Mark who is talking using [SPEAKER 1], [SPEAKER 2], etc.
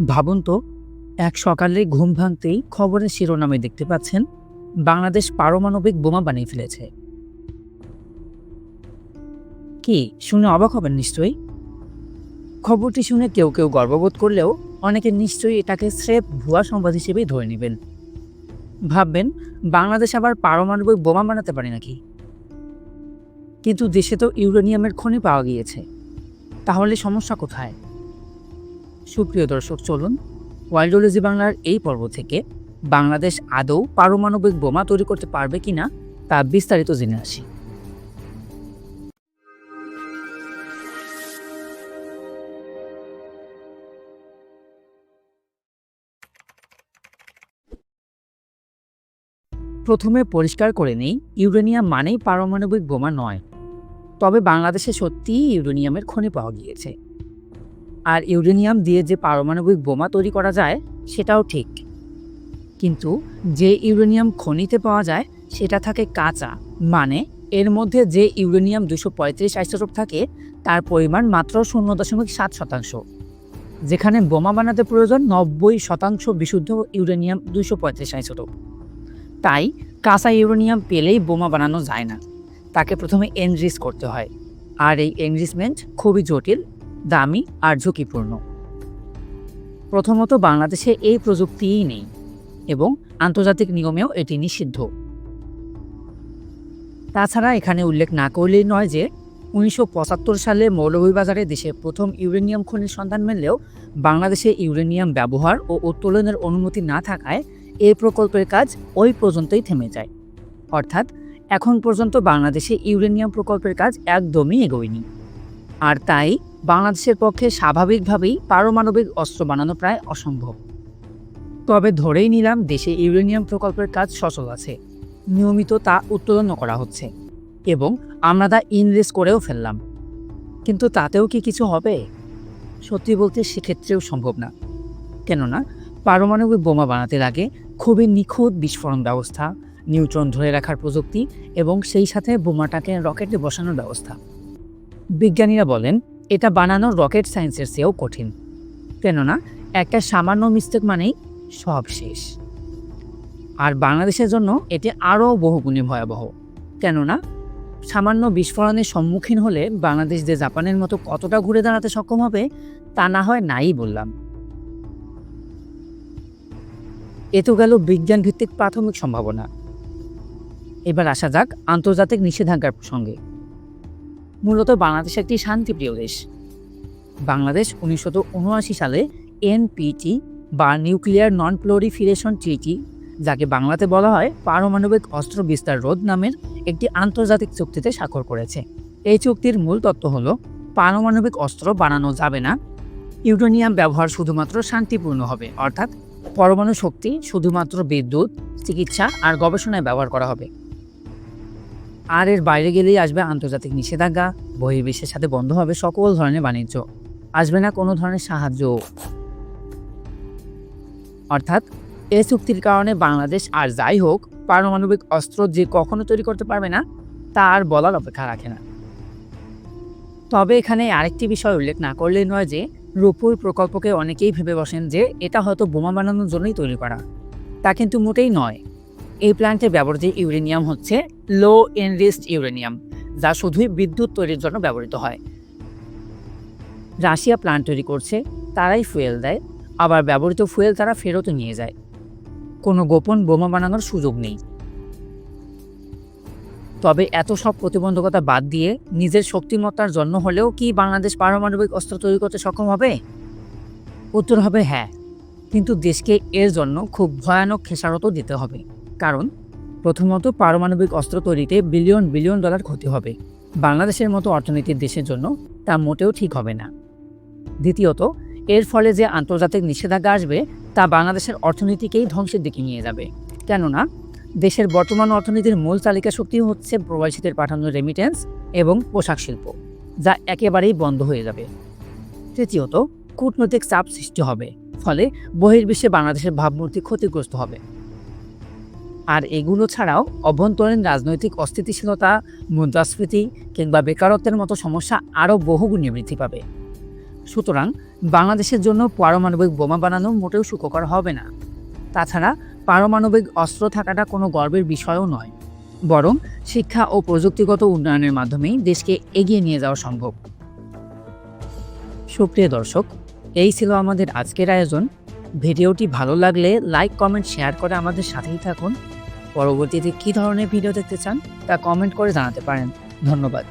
[SPEAKER 1] ভাবুন তো, এক সকালে ঘুম ভাঙতেই খবরের শিরোনামে দেখতে পাচ্ছেন, বাংলাদেশ পারমাণবিক বোমা বানিয়ে ফেলেছে। কি, শুনে অবাক হবেন নিশ্চয়ই? খবরটি শুনে কেউ কেউ গর্ববোধ করলেও অনেকে নিশ্চয়ই এটাকে স্রেফ ভুয়া সংবাদ হিসেবেই ধরে নেবেন। ভাববেন, বাংলাদেশ আবার পারমাণবিক বোমা বানাতে পারে নাকি? কিন্তু দেশে তো ইউরেনিয়ামের খনি পাওয়া গিয়েছে। তাহলে সমস্যা কোথায়? সুপ্রিয় দর্শক, চলুন ওয়াইল্ডোলজি বাংলার এই পর্ব থেকে বাংলাদেশ আদৌ পারমাণবিক বোমা তৈরি করতে পারবে কিনা তা বিস্তারিত জেনে আসি। প্রথমে পরিষ্কার করে নেই, ইউরেনিয়াম মানেই পারমাণবিক বোমা নয়। তবে বাংলাদেশে সত্যিই ইউরেনিয়ামের খনি পাওয়া গিয়েছে। আর ইউরেনিয়াম দিয়ে যে পারমাণবিক বোমা তৈরি করা যায়, সেটাও ঠিক। কিন্তু যে ইউরেনিয়াম খনিতে পাওয়া যায়, সেটা থাকে কাঁচা। মানে এর মধ্যে যে ইউরেনিয়াম দুশো পঁয়ত্রিশ আইসোটোপ থাকে, তার পরিমাণ মাত্র শূন্য দশমিক সাত শতাংশ। যেখানে বোমা বানাতে প্রয়োজন নব্বই শতাংশ বিশুদ্ধ ইউরেনিয়াম দুশো পঁয়ত্রিশ আইসোটোপ। তাই কাঁচা ইউরেনিয়াম পেলেই বোমা বানানো যায় না। তাকে প্রথমে এনরিস করতে হয়। আর এই এনরিসমেন্ট খুবই জটিল দামি আর ঝুঁকিপূর্ণ। প্রথমত বাংলাদেশে এই প্রযুক্তিই নেই এবং আন্তর্জাতিক নিয়মেও এটি নিষিদ্ধ। তাছাড়া এখানে উল্লেখ না করলেই নয় যে উনিশশো পঁচাত্তর সালে মৌলভীবাজারে দেশে প্রথম ইউরেনিয়াম খনির সন্ধান মিললেও বাংলাদেশে ইউরেনিয়াম ব্যবহার ও উত্তোলনের অনুমতি না থাকায় এই প্রকল্পের কাজ ওই পর্যন্তই থেমে যায়। অর্থাৎ এখন পর্যন্ত বাংলাদেশে ইউরেনিয়াম প্রকল্পের কাজ একদমই এগোয়নি। আর তাই বাংলাদেশের পক্ষে স্বাভাবিকভাবেই পারমাণবিক অস্ত্র বানানো প্রায় অসম্ভব। তবে ধরেই নিলাম দেশে ইউরেনিয়াম প্রকল্পের কাজ সচল আছে। নিয়মিত তা উত্তোলন করা হচ্ছে এবং আমরা তা ইনভেস্ট করেও ফেললাম। কিন্তু তাতেও কি কিছু হবে? সত্যি বলতে সেক্ষেত্রেও সম্ভব না। কেননা পারমাণবিক বোমা বানাতে লাগে খুবই নিখুঁত বিস্ফোরণ ব্যবস্থা, নিউট্রন ধরে রাখার প্রযুক্তি এবং সেই সাথে বোমাটাকে রকেটে বসানোর ব্যবস্থা। বিজ্ঞানীরা বলেন এটা বানানো রকেট সায়েন্সের চেয়েও কঠিন। কেননা, একটা সামান্য মিস্টেক মানেই সব শেষ। আর বাংলাদেশের জন্য এটি আরও বহুগুণে ভয়াবহ। কেননা, সামান্য বিস্ফোরণের সম্মুখীন হলে বাংলাদেশ যে জাপানের মতো কতটা ঘুরে দাঁড়াতে সক্ষম হবে, তা না হয় নাই বললাম। এ তো গেল বিজ্ঞান ভিত্তিক প্রাথমিক সম্ভাবনা। এবার আসা যাক আন্তর্জাতিক নিষেধাজ্ঞার প্রসঙ্গে। মূলত বাংলাদেশ একটি শান্তিপ্রিয় দেশ। বাংলাদেশ উনিশশো উনআশি সালে এনপিটি বা নিউক্লিয়ার নন প্লোরিফিরেশন ট্রিটি, যাকে বাংলাতে বলা হয় পারমাণবিক অস্ত্র বিস্তার রোধ নামের একটি আন্তর্জাতিক চুক্তিতে স্বাক্ষর করেছে। এই চুক্তির মূল তত্ত্ব হল, পারমাণবিক অস্ত্র বানানো যাবে না, ইউরেনিয়াম ব্যবহার শুধুমাত্র শান্তিপূর্ণ হবে, অর্থাৎ পরমাণু শক্তি শুধুমাত্র বিদ্যুৎ, চিকিৎসা আর গবেষণায় ব্যবহার করা হবে। আর এর বাইরে গেলেই আসবে আন্তর্জাতিক নিষেধাজ্ঞা। বহির্বিশ্বের সাথে বন্ধ হবে সকল ধরনের বাণিজ্য। আসবে না কোনো ধরনের সাহায্য। অর্থাৎ এ চুক্তির কারণে বাংলাদেশ আর যাই হোক, পারমাণবিক অস্ত্র যে কখনো তৈরি করতে পারবে না, তা আর বলার অপেক্ষা রাখে না। তবে এখানে আরেকটি বিষয় উল্লেখ না করলেই নয় যে, রূপুর প্রকল্পকে অনেকেই ভেবে বসেন যে, এটা হয়তো বোমা বানানোর জন্যই তৈরি করা। তা কিন্তু মোটেই নয়। এই প্ল্যান্টে ব্যবহৃত ইউরেনিয়াম হচ্ছে লো এনরিস্ট ইউরেনিয়াম, যা শুধুই বিদ্যুৎ তৈরির জন্য ব্যবহৃত হয়। রাশিয়া প্ল্যান্ট তৈরি করছে, তারাই ফুয়েল দেয়, আবার ব্যবহৃত ফুয়েল তারা ফেরত নিয়ে যায়। কোনো গোপন বোমা বানানোর সুযোগ নেই। তবে এত সব প্রতিবন্ধকতা বাদ দিয়ে নিজের শক্তিমত্তার জন্য হলেও কি বাংলাদেশ পারমাণবিক অস্ত্র তৈরি করতে সক্ষম হবে? উত্তর হবে হ্যাঁ। কিন্তু দেশকে এর জন্য খুব ভয়ানক খেসারতও দিতে হবে। কারণ প্রথমত পারমাণবিক অস্ত্র তৈরিতে বিলিয়ন বিলিয়ন ডলার ক্ষতি হবে। বাংলাদেশের মতো অর্থনীতির দেশের জন্য তা মোটেও ঠিক হবে না। দ্বিতীয়ত, এর ফলে যে আন্তর্জাতিক নিষেধাজ্ঞা আসবে তা বাংলাদেশের অর্থনীতিকেই ধ্বংসের দিকে নিয়ে যাবে। কেননা, দেশের বর্তমান অর্থনীতির মূল তালিকা শক্তি হচ্ছে প্রবাসীদের পাঠানো রেমিটেন্স এবং পোশাক শিল্প, যা একেবারেই বন্ধ হয়ে যাবে। তৃতীয়ত, কূটনৈতিক চাপ সৃষ্টি হবে, ফলে বহির্বিশ্বে বাংলাদেশের ভাবমূর্তি ক্ষতিগ্রস্ত হবে। আর এগুলো ছাড়াও অভ্যন্তরীণ রাজনৈতিক অস্থিতিশীলতা, মুদ্রাস্ফীতি কিংবা বেকারত্বের মতো সমস্যা আরও বহুগুণে বৃদ্ধি পাবে। সুতরাং বাংলাদেশের জন্য পারমাণবিক বোমা বানানো মোটেও সুখকর হবে না। তাছাড়া পারমাণবিক অস্ত্র থাকাটা কোনো গর্বের বিষয়ও নয়। বরং শিক্ষা ও প্রযুক্তিগত উন্নয়নের মাধ্যমেই দেশকে এগিয়ে নিয়ে যাওয়া সম্ভব। সুপ্রিয় দর্শক, এই ছিল আমাদের আজকের আয়োজন। ভিডিওটি ভালো লাগলে লাইক, কমেন্ট, শেয়ার করে আমাদের সাথেই থাকুন। পরবর্তীতে কী ধরনের ভিডিও দেখতে চান তা কমেন্ট করে জানাতে পারেন। ধন্যবাদ।